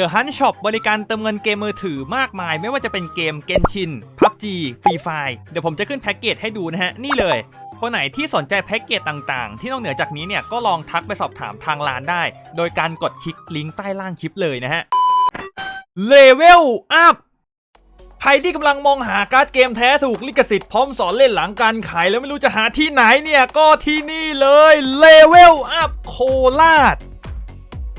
The Hunt Shop บริการเติมเงินเกมมือถือมากมาย ไม่ว่าจะเป็นเกม Genshin PUBG Free Fire เดี๋ยวผมจะขึ้นแพ็กเกจให้ดูนะฮะ นี่เลย คนไหนที่สนใจแพ็กเกจต่างๆ ที่นอกเหนือจากนี้เนี่ย ก็ลองทักไปสอบถามทางร้านได้ โดยการกดคลิกลิงก์ใต้ล่างคลิปเลยนะฮะ Level Up ใครที่กำลังมองหาการ์ดเกมแท้ถูกลิขสิทธิ์พร้อมสอนเล่นหลังการขายแล้วไม่รู้จะหาที่ไหนเนี่ยก็ที่นี่เลย Level Up โคราช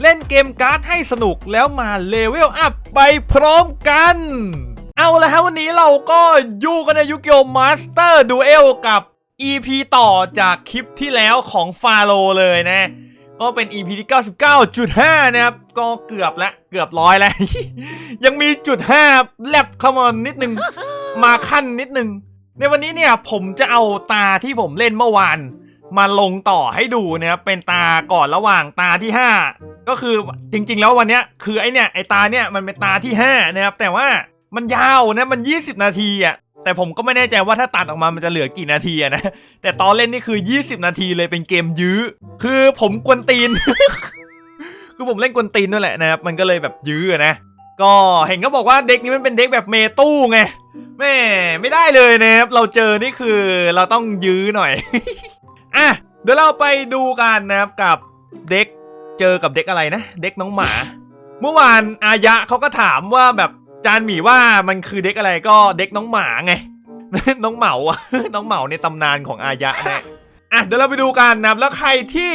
เล่นเกมการ์ดให้สนุกแล้วมาเลเวลอัพไปพร้อมกัน เอาละฮะวันนี้เราก็อยู่กันในยุกิโอมาสเตอร์ดูเอลกับ EP ต่อจากคลิปที่แล้วของฟาโลเลยนะ ก็เป็น EP ที่ 99.5 นะครับ ก็เกือบละเกือบร้อยแล้ว ยังมีจุด5แลบเข้ามานิดนึง มาขั้นนิดนึง ในวันนี้เนี่ยผมจะเอาตาที่ผมเล่นเมื่อวาน มาลงต่อให้ดูนะครับเป็นตาก่อนระหว่างตาที่ 5 ก็คือจริง ๆ แล้ววันเนี้ยคือไอเนี่ยไอตาเนี่ยมันเป็นตาที่5นะครับแต่ว่ามันยาวนะมัน 20 นาทีอะแต่ผมก็ไม่แน่ใจว่าถ้าตัดออกมามันจะเหลือกี่นาทีอะนะแต่ตอนเล่นนี่คือ 20 นาทีเลยเป็นเกมยื้อ คือผมกวนตีน คือผมเล่นกวนตีนนั่นแหละนะครับมันก็เลยแบบยื้อนะก็เห็นเขาบอกว่าเด็กนี้มันเป็นเด็กแบบเมตู้ไงแม่ไม่ได้เลยนะครับเราเจอนี่คือเราต้องยื้อหน่อยอะเดี๋ยวเราไปดูกันนะครับกับเด็ก เจอกับเด็กอะไรนะ เด็กน้องหมา เมื่อวานอายะเขาก็ถามว่าแบบจานหมีว่ามันคือเด็กอะไรก็เด็กน้องหมาไง น้องเหมาอะน้องเหมาในตำนานของอายะนะอะเดี๋ยวเราไปดูกันนะแล้วใครที่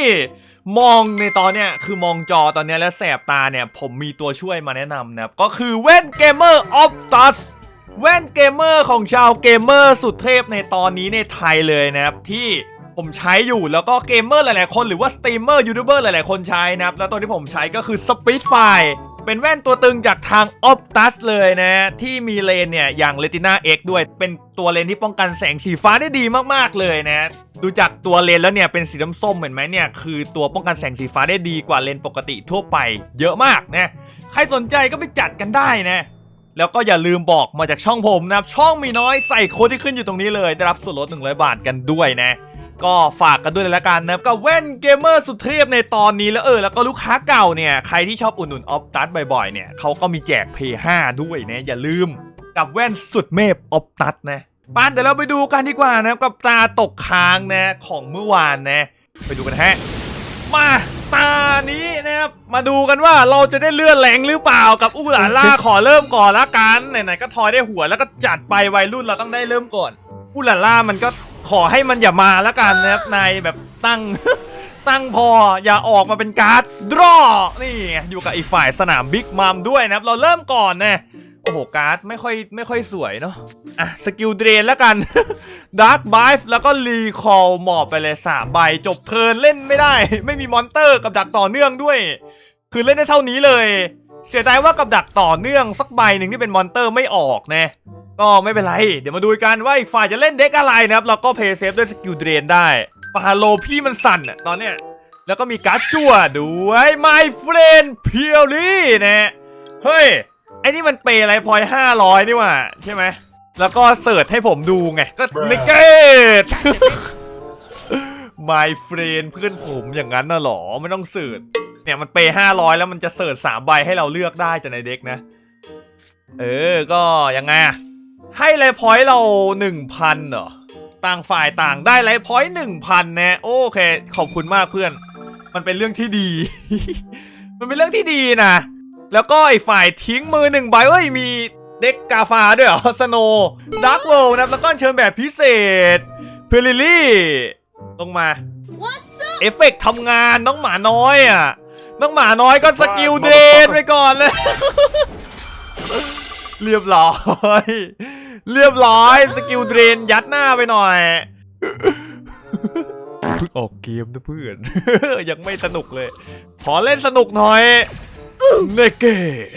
มองในตอนเนี้ยคือมองจอตอนเนี้ยแล้วแสบตาเนี่ยผมมีตัวช่วยมาแนะนำนะครับก็คือเว่นเกมเมอร์ออฟตัสแว่นเกมเมอร์ของชาวเกมเมอร์สุดเทพในตอนนี้ในไทยเลยนะครับที่ ผมใช้อยู่แล้วก็เกมเมอร์หลายๆคนหรือว่าสตรีมเมอร์ยูทูบเบอร์หลายๆคนใช้นะครับ แล้วตัวที่ผมใช้ก็คือ Speedfire เป็นแว่นตัวตึงจากทาง Optus เลยนะ ที่มีเลนเนี่ย อย่าง Retina X ด้วย เป็นตัวเลนที่ป้องกันแสงสีฟ้าได้ดีมากๆเลยนะ ดูจากตัวเลนแล้วเนี่ย เป็นสีส้มเห็นไหมเนี่ย คือตัวป้องกันแสงสีฟ้าได้ดีกว่าเลนปกติทั่วไป เยอะมากนะ ใครสนใจก็ไปจัดกันได้นะแล้วก็อย่าลืมบอกมาจากช่องผมนะครับ ช่องมีน้อยใส่โค้ดที่ขึ้นอยู่ตรงนี้เลย ได้รับส่วนลด 100 บาทกันด้วยนะ ก็ฝากกันด้วยเลยละกันนะครับกับแว่นเกมเมอร์สุดเทพในตอนนี้แล้วเออแล้วก็ลูกค้าเก่าเนี่ยใครที่ชอบอุดหนุนออฟตัสบ่อยๆเนี่ยเขาก็มีแจก p 5ด้วยนะอย่าลืม กับแว่นสุดเมพออฟตัสนะปานเดี๋ยวเราไปดูกันดีกว่านะครับกับตาตกค้างนะของเมื่อวานนะ ไปดูกันฮะมาตานี้นะครับมาดูกันว่าเราจะได้เลื่อนแรงหรือเปล่ากับอูหลาล่าขอเริ่มก่อนละกันไหนๆก็ทอยได้หัวแล้วก็จัดไปวัยรุ่นเราต้องได้เริ่มก่อนอูหลาล่ามันก็ ขอให้มันอย่ามาละกันนะครับนายแบบตั้ง ตั้งพออย่าออกมาเป็นการ์ดดรอนี่ไงอยู่กับอีกฝ่ายสนามบิ๊กมัมด้วยนะครับ เราเริ่มก่อนนะโอ้โห การ์ดไม่ค่อยไม่ค่อยสวยเนาะอะสกิลเดรนแล้วกันดาร์ b ไบฟ์แล้วก็รีคอลหมอบไปเลย3ใบจบเทิร์นเล่นไม่ได้ ไม่มีมอนเตอร์กับดักต่อเนื่องด้วย คือเล่นได้เท่านี้เลย เสียดายว่ากับดักต่อเนื่องสักใบหนึ่งที่เป็นมอนเตอร์ไม่ออกนะ ก็ไม่เป็นไร เดี๋ยวมาดูกันว่าอีกฝ่ายจะเล่นเด็กอะไรนะครับ เราก็เพย์เซฟด้วยสกิลเดรนได้ปาโลพี่มันสั่นอะตอนเนี้ย แล้วก็มีการ์ดจั่วด้วย my friend เพียวลี่นะเฮ้ย ไอ้นี่มันเปย์อะไรพอยห้าร้อยนี่หว่า ใช่ไหม แล้วก็เสิร์ชให้ผมดูไง ก็นิเกต my friend เพื่อนผมอย่างนั้นน่ะหรอ ไม่ต้องเสิร์ชเนี่ยมันเปย์ห้าร้อยแล้วมันจะเสิร์ชสามใบให้เราเลือกได้จากในเด็กนะ เออ ก็ยังไงอะ ให้ไลฟ์พอยต์เราหนึ่งพันเหรอ ต่างฝ่ายต่างได้ไลฟ์พอยต์หนึ่งพันนะโอเค ขอบคุณมากเพื่อน มันเป็นเรื่องที่ดี มันเป็นเรื่องที่ดีนะ แล้วก็ไอ้ฝ่ายทิ้งมือหนึ่งใบเอ้ยมีเด็กกาฟาด้วยเหรอสโนดักโวนะครับแล้วก็เชิญแบบพิเศษเพลิลี่ลงมาเอฟเฟกต์ทำงานน้องหมาน้อยอะน้องหมาน้อยก็สกิลเดนไปก่อนเลย เรียบร้อย เรียบร้อย สกิลเดรนยัดหน้าไปหน่อยเพิ่งออกเกมนะเพื่อน ยังไม่สนุกเลย ขอเล่นสนุกหน่อยเนเกต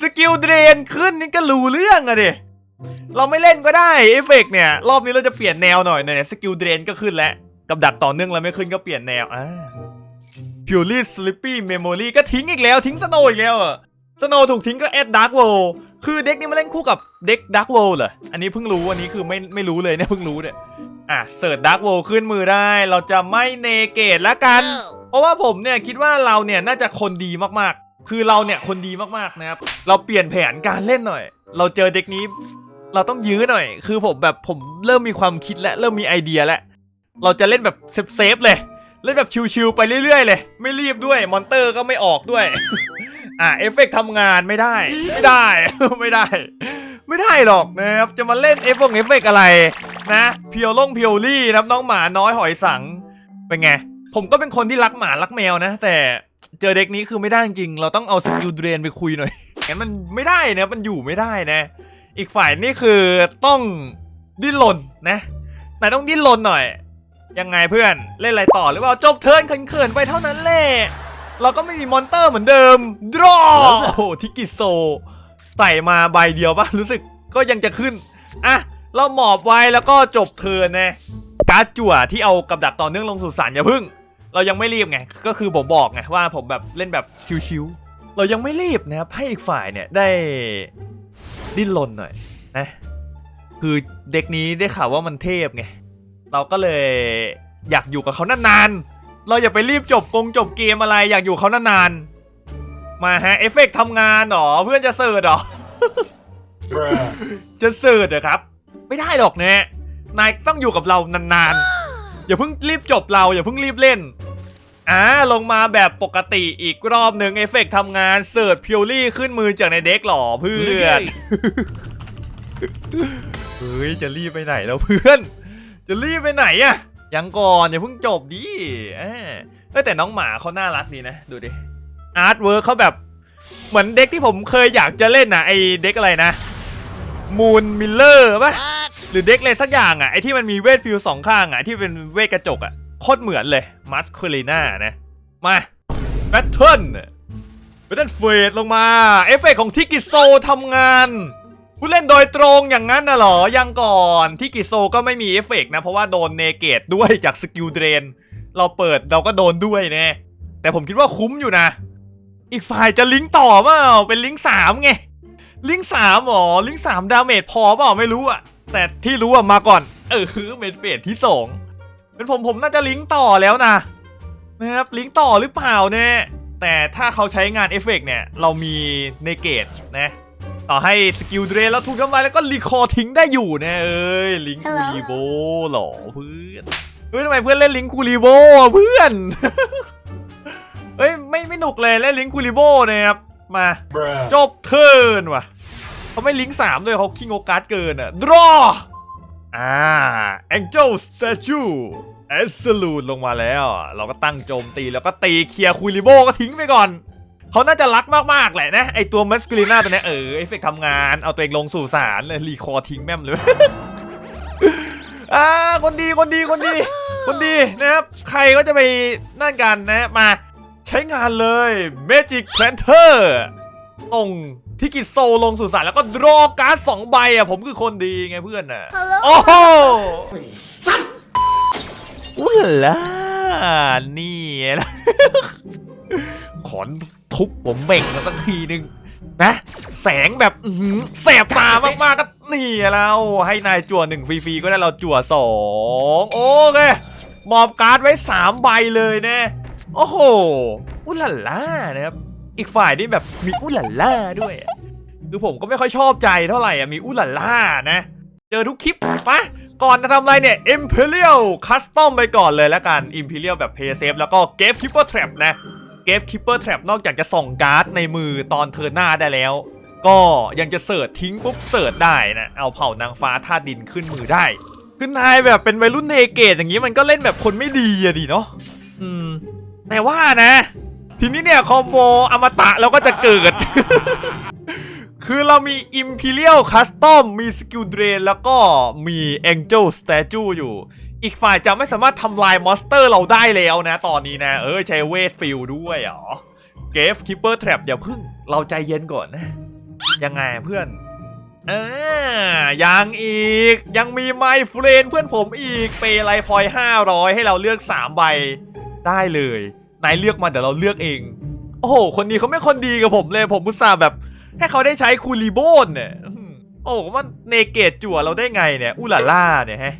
สกิลเดรนขึ้นนี่ก็รู้เรื่องอะดิเราไม่เล่นก็ได้เอฟเฟกต์เนี่ย รอบนี้เราจะเปลี่ยนแนวหน่อยเนี่ยสกิลเดรนก็ขึ้นแล้ว กับดักต่อเนื่องแล้วไม่ขึ้นก็เปลี่ยนแนวอ่า Purely Sleepy Memory ก็ทิ้งอีกแล้วทิ้งสโนอีกแล้วอะสโนถูกทิ้งก็แอดดาร์กโว คือเด็กนี้มาเล่นคู่กับเด็กดาร์กโวเหรอ อันนี้เพิ่งรู้อันนี้คือไม่ไม่รู้เลยเนี่ยเพิ่งรู้เนี่ย อะเสิร์ชดาร์กโวขึ้นมือได้ เราจะไม่เนเกตละกัน เพราะว่าผมเนี่ยคิดว่าเราเนี่ยน่าจะคนดีมากคือเราเนี่ยคนดีมากๆนะครับ เราเปลี่ยนแผนการเล่นหน่อย เราเจอเด็กนี้ เราต้องยื้อหน่อย คือผมแบบผมเริ่มมีความคิดและเริ่มมีไอเดียแล้ว เราจะเล่นแบบเซฟๆเลย เล่นแบบชิวๆไปเรื่อยๆเลย ไม่รีบด้วย มอนเตอร์ก็ไม่ออกด้วย อะเอฟเฟกต์ทำงานไม่ได้ ไม่ได้ ไม่ได้ ไม่ได้หรอกนะครับ จะมาเล่นเอฟเฟกต์เอฟเฟกอะไรนะเพียวล่งเพียวลี่นะน้องหมาน้อยหอยสัง เป็นไง ผมก็เป็นคนที่รักหมารักแมวนะ แต่เจอเด็กนี้คือไม่ได้จริง เราต้องเอาสกิลเดรนไปคุยหน่อยงั้นมันไม่ได้นะ มันอยู่ไม่ได้นะ อีกฝ่ายนี่คือต้องดิ้นรนนะนายต้องดิ้นรนหน่อย ยังไงเพื่อน เล่นอะไรต่อหรือเปล่าจบเทิร์นเขินๆไปเท่านั้นแหละ เราก็ไม่มีมอนเตอร์เหมือนเดิมดรอโอ้โหทิกิโซ ใส่มาใบเดียวปะรู้สึกก็ยังจะขึ้น อะ เราหมอบไว้แล้วก็จบเทิร์นนะการ์ดจั่วที่เอากับดักต่อเนื่องลงสู่สารอย่าพึ่ง เรายังไม่รีบไง ก็คือผมบอกไงว่าผมแบบเล่นแบบชิวๆเรายังไม่รีบนะครับให้อีกฝ่ายเนี่ยได้ดิ้นรนหน่อยนะคือเด็กนี้ได้ข่าวว่ามันเทพไง เราก็เลยอยากอยู่กับเขานานๆ เราอย่าไปรีบจบกงจบเกมอะไรอยากอยู่เขานานๆ มาฮะเอฟเฟกต์ทำงานเหรอเพื่อนจะเสิร์ชเหรอ จะเสิร์ชเหรอครับ ไม่ได้หรอกเนี่ยนายต้องอยู่กับเรานานๆ อย่าเพิ่งรีบจบเราอย่าเพิ่งรีบเล่นอ่าลงมาแบบปกติอีกรอบหนึ่งเอฟเฟกต์ทำงานเสิร์ชพิวลี่ขึ้นมือจากในเด็กเหรอเพื่อนเฮ้ยจะรีบไปไหนแล้วเพื่อน จะรีบไปไหนอะ ยังก่อนอย่าเพิ่งจบดิเออแต่น้องหมาเขาน่ารักดีนะ ดูดิอาร์ตเวิร์กเขาแบบเหมือนเด็กที่ผมเคยอยากจะเล่นนะไอเด็กอะไรนะมูนมิลเลอร์ป่ะหรือเด็กอะไรสักอย่างอะไอที่มันมีเวทฟิลสองข้างอะที่เป็นเวทกระจกอะโคตรเหมือนเลยมัสคูลิน่านะมาแบทเทิลแบทเทิลเฟดลงมา เอฟเฟกต์ของทิกิโซทำงาน ผู้เล่นโดยตรงอย่างนั้นน่ะเหรอ ยังก่อนที่กิโซก็ไม่มีเอฟเฟกต์นะ เพราะว่าโดนเนเกตด้วยจากสกิลเดรน เราเปิดเราก็โดนด้วยแน่แต่ผมคิดว่าคุ้มอยู่นะ อีกฝ่ายจะลิงก์ต่อเปล่าเป็นลิงก์สามไง ลิงก์สามหรอ ลิงก์สามดาเมจพอเปล่าไม่รู้อะแต่ที่รู้อะมาก่อน เออเมนเฟสที่สองเป็นผมผมน่าจะลิงก์ต่อแล้วนะนะครับลิงก์ต่อหรือเปล่าเนี่ยแต่ถ้าเขาใช้งานเอฟเฟกต์เนี่ยเรามีเนเกตนะ ต่อให้สกิลเดรนแล้วถูกทำลายแล้วก็รีคอร์ทิ้งได้อยู่นะเอ้ยลิงคูรีโบหรอเพื่อนเฮ้ยทำไมเพื่อนเล่นลิงคูรีโบอะเพื่อนเฮ้ยไม่ไม่หนุกเลยเล่นลิงคูริโบนะครับมาจบเทิร์นว่ะเขาไม่ลิงก์สามด้วยเขาคิงโอการ์ดเกินอะ draw อ่า angel statue absolute ลงมาแล้ว เราก็ตั้งโจมตีแล้วก็ตีเคลียร์คูริโบก็ทิ้งไปก่อน เขาน่าจะรักมากๆแหละนะไอตัวมัสคูลิน่าตัวเนี้ยเออเอฟเฟกทำงานเอาตัวเองลงสู่สารเลยรีคอร์ทิ้งแม่มเลยอ่าคนดีคนดีคนดี คนดีนะครับ ใครก็จะไปนั่นกันนะมาใช้งานเลย Magic Planter ตรงที่กิดโซลงสู่สารแล้วก็ดรอการ์ดสองใบอะผมคือคนดีไงเพื่อนน่ะ Hello? โอ้โหอุ้ยล่ะนี่นะ ขอนทุบผมเบ่งมาสักทีหนึ่งนะ แสงแบบแสบตามากๆก็นี่แล้ว ให้นายจั่วหนึ่งฟรีๆก็ได้เราจั่วสองโอเคมอบการ์ดไว้สามใบเลยนะ โอ้โห อุลล่านะครับ อีกฝ่ายนี่แบบมีอุลล่าด้วยคือผมก็ไม่ค่อยชอบใจเท่าไหร่อะมีอุลล่านะ เจอทุกคลิปปะก่อนจะทำอะไรเนี่ย Imperial Custom ไปก่อนเลยแล้วกัน Imperial แบบ Pay Safe แล้วก็ Gate Keeper Trap นะ Gate Keeper Trap นอกจากจะส่องการ์ดในมือตอนเทิร์นหน้าได้แล้ว ก็ยังจะเสิร์ชทิ้งปุ๊บเสิร์ชได้นะเอาเผ่านางฟ้าธาตุดินขึ้นมือได้ คือนายแบบเป็นวัยรุ่นเนเกตอย่างนี้มันก็เล่นแบบคนไม่ดีอะดิเนาะอืมแต่ว่านะ ทีนี้เนี่ยคอมโบอมตะเราก็จะเกิด คือเรามี Imperial Custom มี Skill Drain แล้วก็มี Angel Statue อยู่ อีกฝ่ายจะไม่สามารถทำลายมอนสเตอร์เราได้แล้วนะ ตอนนี้นะ เออใช้เวทฟิลด้วยเหรอเกฟคิปเปอร์แทรปอย่าพึ่งเราใจเย็นก่อนนะ ยังไงเพื่อนเออยังอีกยังมีไมฟเฟรนเพื่อนผมอีกเปย์ไลพอย500ให้เราเลือก3ใบได้เลยนายเลือกมาเดี๋ยวเราเลือกเอง โอ้โห คนนี้เขาไม่คนดีกับผมเลย ผมมุตส่าห์แบบ ให้เขาได้ใช้คูลิโบนเนี่ย โอ้โหมันเนเกตจั่วเราได้ไงเนี่ย อุลาล่าเนี่ยฮะ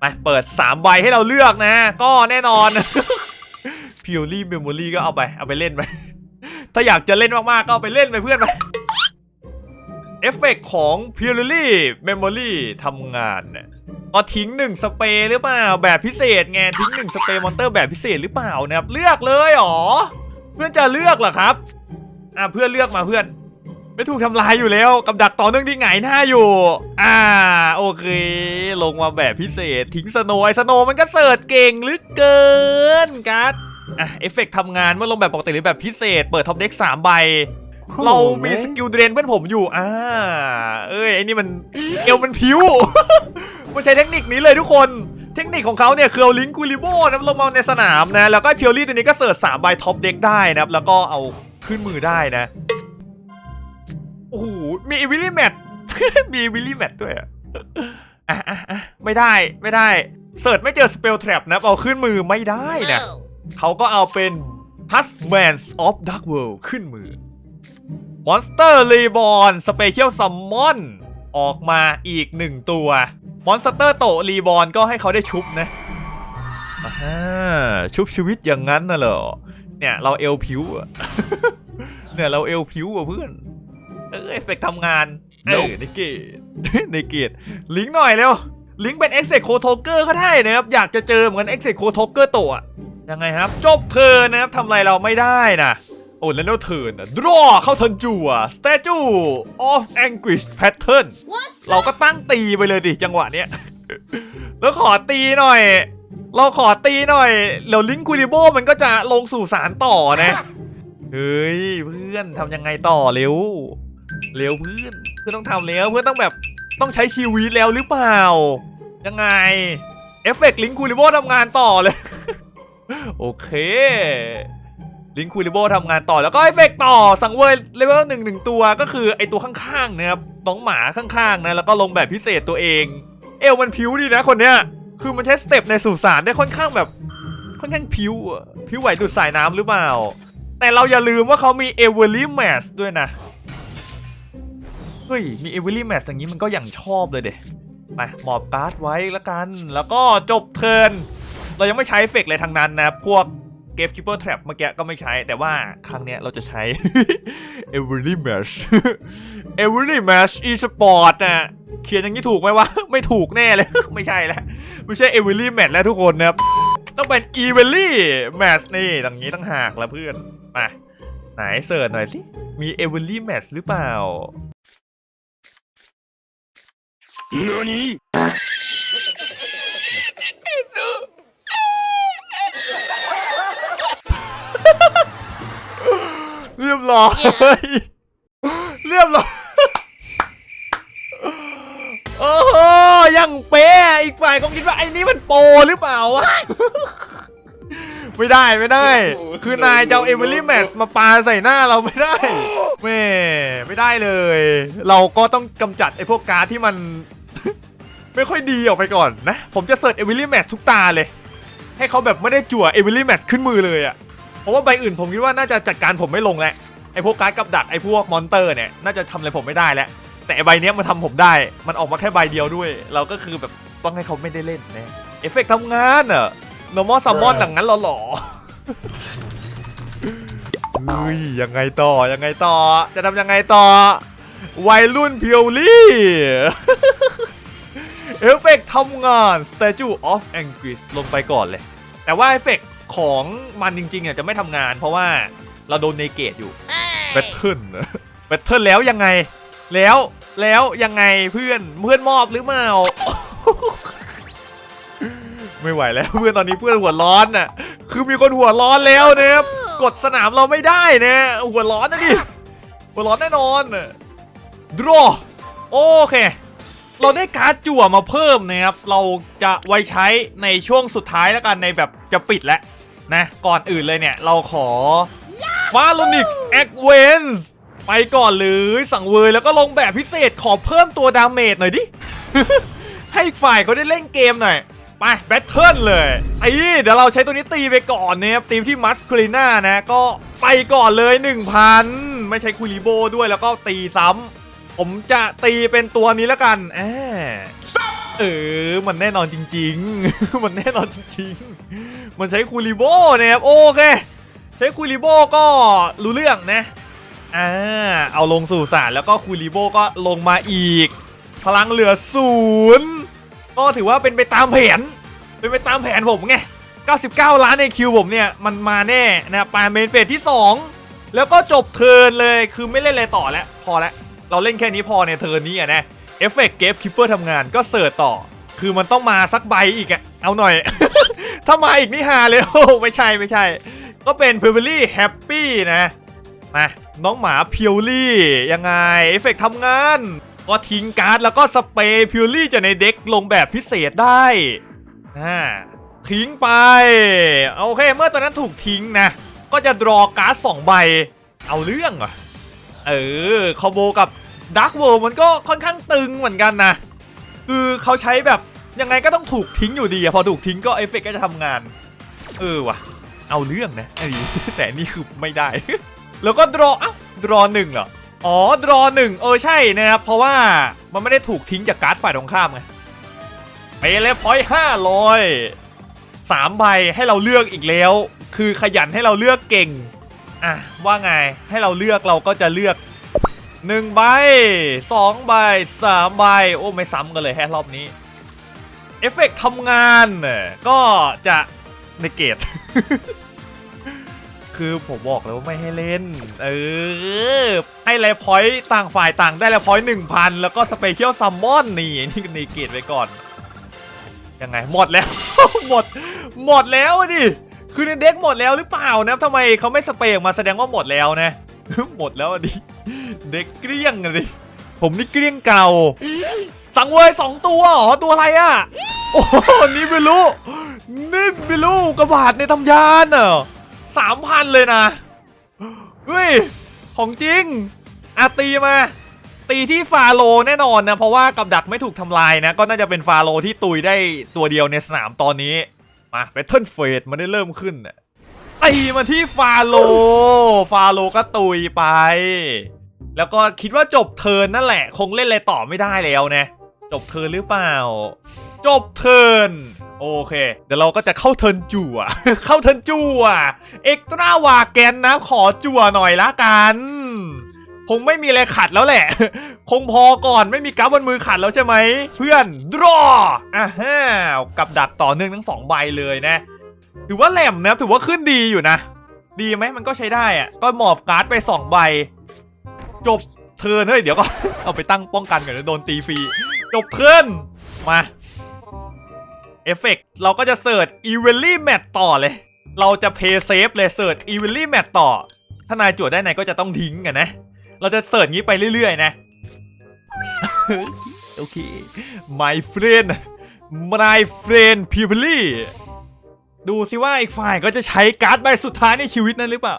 ไปเปิด 3 ใบให้เราเลือกนะ ก็แน่นอน พิวลี่เมมโมรี่ก็เอาไป เอาไปเล่นไป ถ้าอยากจะเล่นมากๆ ก็เอาไปเล่นไปเพื่อนไปเอฟเฟกต์ของ p u r e l y Memory ทำงานเนี่ยก็ทิ้งหนึ่งสเปรย์หรือเปล่า แบบพิเศษไงทิ้งหนึ่งสเปรย์มอนเตอร์แบบพิเศษหรือเปล่านะครับ เลือกเลยหรอ เพื่อนจะเลือกเหรอครับ อะเพื่อนเลือกมาเพื่อน ไม่ถูกทำลายอยู่แล้วกับดักต่อเนื่องที่ไงหน้าอยู่ อ่าโอเค ลงมาแบบพิเศษ ทิ้งสโนว์ไอสโนว์มันก็เสิร์ชเก่งเหลือเกินกัดอะเอฟเฟกต์ทำงานเมื่อลงแบบปกติหรือแบบพิเศษ เปิดท็อปเด็กสามใบ เรามีสกิลเดรนเพื่อนผมอยู่ อ่า เอ้ยไอ้นี่มันเอวมันผิวมันใช้เทคนิคนี้เลยทุกคน เทคนิคของเขาเนี่ยคือเอาลิงก์กูริโบนะลงมาในสนามนะ แล้วก็เพียวลี่ตัวนี้ก็เสิร์ชสามใบท็อปเด็กได้นะครับ แล้วก็เอาขึ้นมือได้นะโอ้โห มีวิลลี่แมทมีวิลลี่แมทด้วยอะอะไม่ได้ไม่ได้เสิร์ชไม่เจอสเปลแทรปนะเอาขึ้นมือไม่ได้นะเขาก็เอาเป็น Husbands of Dark World ขึ้นมือ Monster Reborn Special Summon ออกมาอีกหนึ่งตัว Monster โต Reborn ก็ให้เขาได้ชุบนะอ่าชุบชีวิตอย่างนั้นน่ะเหรอ เนี่ยเราเอลพิวอะเนี่ยเราเอลพิวอะเพื่อน เออเอฟเฟกต์ทำงาน เออในเกตในเกตลิงก์หน่อยเร็ว ลิงก์เป็น e x e c o t o k e r ก็ได้นะครับ อยากจะเจอเหมือน e x e c o t o k e r ตัวอะยังไงครับ จบเทิร์นนะครับทำอะไรเราไม่ได้นะโอ้แล้วโนเทิร์นอะ draw เข้าเทิร์นจั่ว statue of anguish pattern เราก็ตั้งตีไปเลยดิจังหวะเนี้ย แล้วขอตีหน่อย เราขอตีหน่อยเดี๋ยวลิงคูริโบมันก็จะลงสู่สารต่อนะ เฮ้ย เพื่อนทำยังไงต่อเร็ว เร็วเพื่อนเพื่อนต้องทำแล้วเพื่อนต้องแบบต้องใช้ชีวิตแล้วหรือเปล่า ยังไงเอฟเฟกต์ลิงคูริโบทำงานต่อเลย โอเคลิงคูริโบทำงานต่อแล้วก็เอฟเฟกต์ต่อสังเวยเลเวลหนึ่งหนึ่งตัวก็คือไอตัวข้างๆนะครับน้องหมาข้างๆนะแล้วก็ลงแบบพิเศษตัวเอง เอวมันพิ้วดีนะคนเนี้ยคือมันใช้สเต็ปในสุสานได้ค่อนข้างแบบ ค่อนข้างพิ้วพิ้วไหวดูดสายน้ำหรือเปล่า แต่เราอย่าลืมว่าเขามีเอเวอรี่แมสด้วยนะ เฮ้ย มีเอเวอรี่แมสอย่างนี้มันก็อย่างชอบเลยเด็ไปหมอบการ์ดไว้ละกัน แล้วก็จบเทิร์นเรายังไม่ใช้เฟกเลยทางนั้นนะ พวกเกฟคิปเปอร์แทรปเมื่อกี้ก็ไม่ใช้ แต่ว่าครั้งเนี้ยเราจะใช้เอเวอรี่แมสเอเวอรี่แมสอีสปอร์ตนะเขียนอย่างนี้ถูกไหมวะ ไม่ถูกแน่เลย ไม่ใช่แล้ว ไม่ใช่เอเวอรี่แมทแล้วทุกคนนะครับ ต้องเป็นอีเวอรี่แมทนี่ตรงนี้ต้องหากล้วเพื่อน มา ไหนเสิร์ชหน่อยสิ มีเอเวอรี่แมทหรือเปล่า เรียบร้อย เรียบร้อย โอ้โหยังเป๊ะอีกฝ่ายคงคิดว่าไอ้นี่มันโปรหรือเปล่าวะ ไม่ได้ไม่ได้ คือนายจะเอาเอมิลี่แมสมาปาใส่หน้าเราไม่ได้แม่ไม่ได้เลย เราก็ต้องกำจัดไอ้พวกการ์ดที่มัน ไม่ค่อยดีออกไปก่อนนะ ผมจะเสิร์ชเอมิลี่แมสทุกตาเลย ให้เขาแบบไม่ได้จั่วเอมิลี่แมสขึ้นมือเลยอะเพราะว่าใบอื่นผมคิดว่าน่าจะจัดการผมไม่ลงแหล้วไอ้พวกการ์ดกับดักไอ้พวกมอนเตอร์เนี่ยน่าจะทำอะไรผมไม่ได้แล้วแต่ใบเนี้ยมันทำผมได้ มันออกมาแค่ใบเดียวด้วย เราก็คือแบบต้องให้เขาไม่ได้เล่นนะเอฟเฟกต์ทำงานอะ normal summon หลังนั้นหรอเฮ้ยยังไงต่อยังไงต่อ จะทำยังไงต่อ วัยรุ่นเพียวลี่ เอฟเฟกต์ทำงาน Statue of Anguish ลงไปก่อนเลย แต่ว่าเอฟเฟกต์ของมันจริงๆเนี่ยจะไม่ทำงาน เพราะว่าเราโดนเนเกตอยู่แบทเทิลแบทเทิลแล้วยังไง แล้วแล้วยังไงเพื่อนเพื่อนมอบหรือเปล่าไม่ไหวแล้วเพื่อนตอนนี้เพื่อนหัวร้อนน่ะคือมีคนหัวร้อนแล้วนะครับกดสนามเราไม่ได้นะหัวร้อนนะดิหัวร้อนแน่นอนดรอโอเค เราได้การ์ดจั่วมาเพิ่มนะครับ เราจะไว้ใช้ในช่วงสุดท้ายแล้วกันในแบบจะปิดแล้วนะ ก่อนอื่นเลยเนี่ย เราขอฟาโลนิกส์แอคเวนส์ไปก่อนเลยสั่งเวยแล้วก็ลงแบบพิเศษขอเพิ่มตัวดาเมจหน่อยดิ ให้อีกฝ่ายเขาได้เล่นเกมหน่อย ไปแบทเทิลเลยไอ้เดี๋ยวเราใช้ตัวนี้ตีไปก่อนนะครับตีมที่มัสคลีน่านะ ก็ไปก่อนเลย 1,000 ไม่ใช้คูริโบด้วยแล้วก็ตีซ้ำ ผมจะตีเป็นตัวนี้แล้วกันแอเออ มันแน่นอนจริง ๆ มันแน่นอนจริง ๆ มันใช้คูริโบนะครับ โอเค ใช้คูริโบก็รู้เรื่องนะอ่าเอาลงสู่สารแล้วก็คูริโบก็ลงมาอีก พลังเหลือศูนย์ก็ถือว่าเป็นไปตามแผน เป็นไปตามแผนผมไง 99 ล้านในคิวผมเนี่ย มันมาแน่นะปาเมนเฟสที่ 2 แล้วก็จบเทินเลยคือไม่เล่นอะไรต่อแล้ว พอแล้ว เราเล่นแค่นี้พอในเทิร์นนี้อะนะเอฟเฟกต์เกฟคิปเปอร์ทำงานก็เสิร์ชต่อ คือมันต้องมาสักใบอีกอะเอาหน่อย ถ้ามาอีกนี่ฮาเลยโอ้ไม่ใช่ไม่ใช่ ก็เป็นเพ r ร์ l ลี่แฮปปี้นะมาน้องหมาเพิวลี่ยังไงเอฟเฟกต์ทำงาน ก็ทิ้งการ์ดแล้วก็สเปรย์พิวลี่จากในเด็กลงแบบพิเศษได้อ่าทิ้งไปโอเคเมื่อตอนนั้นถูกทิ้งนะ ก็จะดรอการ์ดสองใบ เอาเรื่องอะ เออคอมโบกับดักเวิลมันก็ค่อนข้างตึงเหมือนกันนะ คือเขาใช้แบบยังไงก็ต้องถูกทิ้งอยู่ดีอะพอถูกทิ้งก็เอฟเฟกต์ก็จะทำงาน เออว่ะ เอาเรื่องนะไอ้แต่นี่คือไม่ได้ แล้วก็ดรออ้าวดรอหนึ่งเหรอ อ๋อดรอหนึ่งเออใช่นะครับ เพราะว่ามันไม่ได้ถูกทิ้งจากการ์ดฝ่ายตรงข้ามไงไปเลยพอยห้าร้อยสามใบให้เราเลือกอีกแล้ว คือขยันให้เราเลือกเก่ง อะว่าไงให้เราเลือกเราก็จะเลือกหนึ่งใบสองใบสามใบโอ้ไม่ซ้ำกันเลยแฮะรอบนี้เอฟเฟกต์ทำงานเนี่ยก็จะในเกตคือผมบอกแล้วว่าไม่ให้เล่น เออ ให้ไลพอยต์ต่างฝ่ายต่างได้ไลพอยต์หนึ่งพันแล้วก็สเปเชียลซัมมอนนี่นี่ในเกตไว้ก่อน ยังไงหมดแล้ว หมด หมดแล้วอะดิ คือในเด็กหมดแล้วหรือเปล่านะทำไมเขาไม่สเปรย์ออกมาแสดงว่าหมดแล้วนะ หมดแล้วดิเด็กเกลี้ยงอะดิผมนี่เกลี้ยงเก่า สังเวยสองตัวเหรอตัวอะไรอะโอ้โหนี่ไม่รู้นี่ไม่รู้กระบาดในตำยานเหรอสามพันเลยนะเฮ้ยของจริงอาตีมา ตีที่ฟาโลแน่นอนนะ เพราะว่ากับดักไม่ถูกทำลายนะ ก็น่าจะเป็นฟาโลที่ตุยได้ตัวเดียวในสนามตอนนี้ มาแบทเทิลเฟสมันได้เริ่มขึ้นน่ะตีมาที่ฟาโล ฟาโลก็ตุยไป แล้วก็คิดว่าจบเทิร์นนั่นแหละ คงเล่นอะไรต่อไม่ได้แล้วนะจบเทิร์นหรือเปล่า จบเทิร์นโอเค เดี๋ยวเราก็จะเข้าเทิร์นจั่วเข้าเทิร์นจั่วเอ็กตร้าวาแกนนะ ขอจั่วหน่อยละกัน คงไม่มีอะไรขัดแล้วแหละ คงพอก่อนไม่มีกราฟบนมือขัดแล้วใช่ไหม เพื่อน ดรออะฮะกับดักต่อเนื่องทั้งสองใบเลยนะ ถือว่าแหลมนะถือว่าขึ้นดีอยู่นะ ดีไหมมันก็ใช้ได้อะก็หมอบการ์ดไปสองใบ จบเทิร์นเฮ้ยเดี๋ยวก็เอาไปตั้งป้องกันก่อนนะโดนตีฟรีจบเทิร์นมาเอฟเฟกเราก็จะเสิร์ชอีเวลลี่แมตต่อเลย เราจะเพย์เซฟเลยเสิร์ชอีเวลลี่แมตต่อ ถ้านายจวดได้นายก็จะต้องทิ้งกันนะ เราจะเสิร์ชงี้ไปเรื่อยๆนะ โอเค my friend my friend p e o p l y ดูสิว่าอีกฝ่ายก็จะใช้การ์ดใบสุดท้ายในชีวิตนั้นหรือเปล่า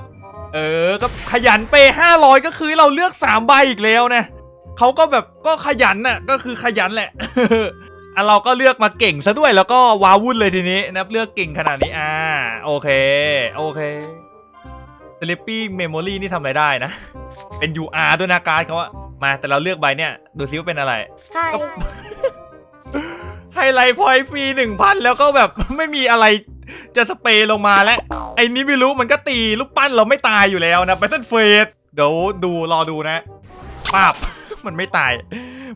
เออ ก็ขยันเปย์500ก็คือเราเลือก3ใบอีกแล้วนะเขาก็แบบก็ขยันน่ะก็คือขยันแหละอะเราก็เลือกมาเก่งซะด้วยแล้วก็ว้าวุ่นเลยทีนี้นะเลือกเก่งขนาดนี้อ่าโอเค โอเค Sleeping Memory นี่ทำอะไรได้นะ เป็น UR ด้วยนะการ์ดเขาอะมาแต่เราเลือกใบเนี่ย ดูซิว่าเป็นอะไร ใช่ไฮไลท์พอยต์ฟรีหนึ่งพันแล้วก็แบบ ไม่มีอะไรจะสเปรย์ลงมาแล้วไอ้นี้ไม่รู้มันก็ตีลูกปั้นเราไม่ตายอยู่แล้วนะ Battle f a t e เดี๋ยวดูรอดูนะป้าบมันไม่ตาย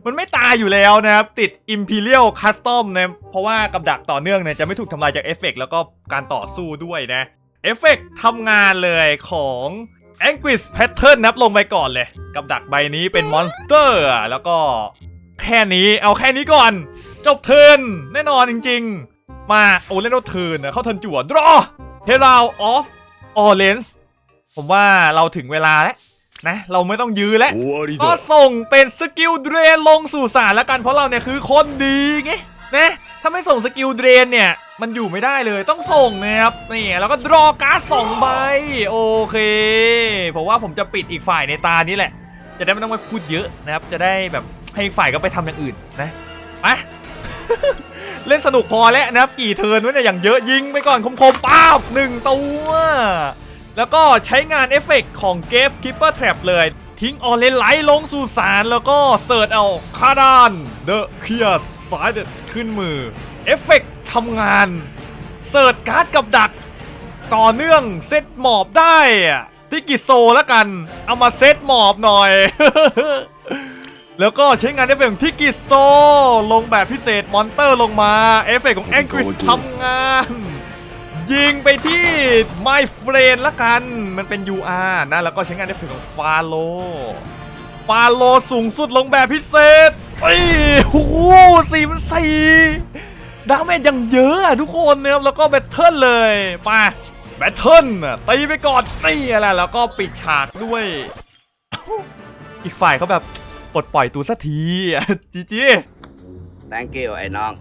มันไม่ตายอยู่แล้วนะครับ ติด Imperial Custom นะ เพราะว่ากับดักต่อเนื่องเนี่ยจะไม่ถูกทำลายจากเอฟเฟกต์แล้วก็การต่อสู้ด้วยนะ เอฟเฟกต์ทำงานเลยของ แองกิสแพทเทิร์นนับลงไปก่อนเลย กับดักใบนี้เป็นมอนสเตอร์แล้วก็แค่นี้เอาแค่นี้ก่อน จบเทิร์นแน่นอนจริง ๆ มาโอเล่นเทิร์นเข้าเทิร์นจั่วดรอเฮลาออฟออเรนส์ผมว่าเราถึงเวลาแล้วนะเราไม่ต้องยื้อแล้วก็ส่งเป็นสกิลเดรนลงสู่สารแล้วกันเพราะเราเนี่ยคือคนดีไงนะถ้าไม่ส่งสกิลเดรนเนี่ย มันอยู่ไม่ได้เลยต้องส่งนะครับนี่แล้วก็ดรอการ์ดสองใบโอเคผมว่าผมจะปิดอีกฝ่ายในตานี้แหละ จะได้ไม่ต้องมาพูดเยอะนะครับ จะได้แบบให้อีกฝ่ายก็ไปทำอย่างอื่นนะไปเล่นสนุกพอแล้วนะครับ กี่เทิร์นวะเนี่ยอย่างเยอะยิงไปก่อนคมๆป้าบหนึ่งตัวแล้วก็ใช้งานเอฟเฟกต์ของเกฟคิปเปอร์แทรปเลย ทิ้งออเลนไลท์ลงสู่สารแล้วก็เสิร์ชเอาคาดานเดอะเคียสสายเด็ดขึ้นมือ เอฟเฟกต์ทำงาน เสิร์ชการ์ดกับดัก ต่อเนื่องเซตหมอบได้อะที่กิโซแล้วกัน เอามาเซตหมอบหน่อย แล้วก็ใช้งานเอฟเฟกของที่กิโซ ลงแบบพิเศษมอนเตอร์ลงมา เอฟเฟกต์ของแองกิสทำงาน ยิงไปที่ My Friend ละกัน มันเป็น UR นะ แล้วก็ใช้งานเอฟเฟกของฟาโลฟาโลสูงสุดลงแบบพิเศษเอ้ยโอ้สี่มันสี่ ดาเมจยังเยอะอะทุกคนนะครับแล้วก็แบทเทิลเลยไปแบทเทิลตีไปก่อนนี่แหละแล้วก็ปิดฉากด้วย อีกฝ่ายเขาแบบปลดปล่อยตัวสักทีจีจี thank you ไอ้น้อง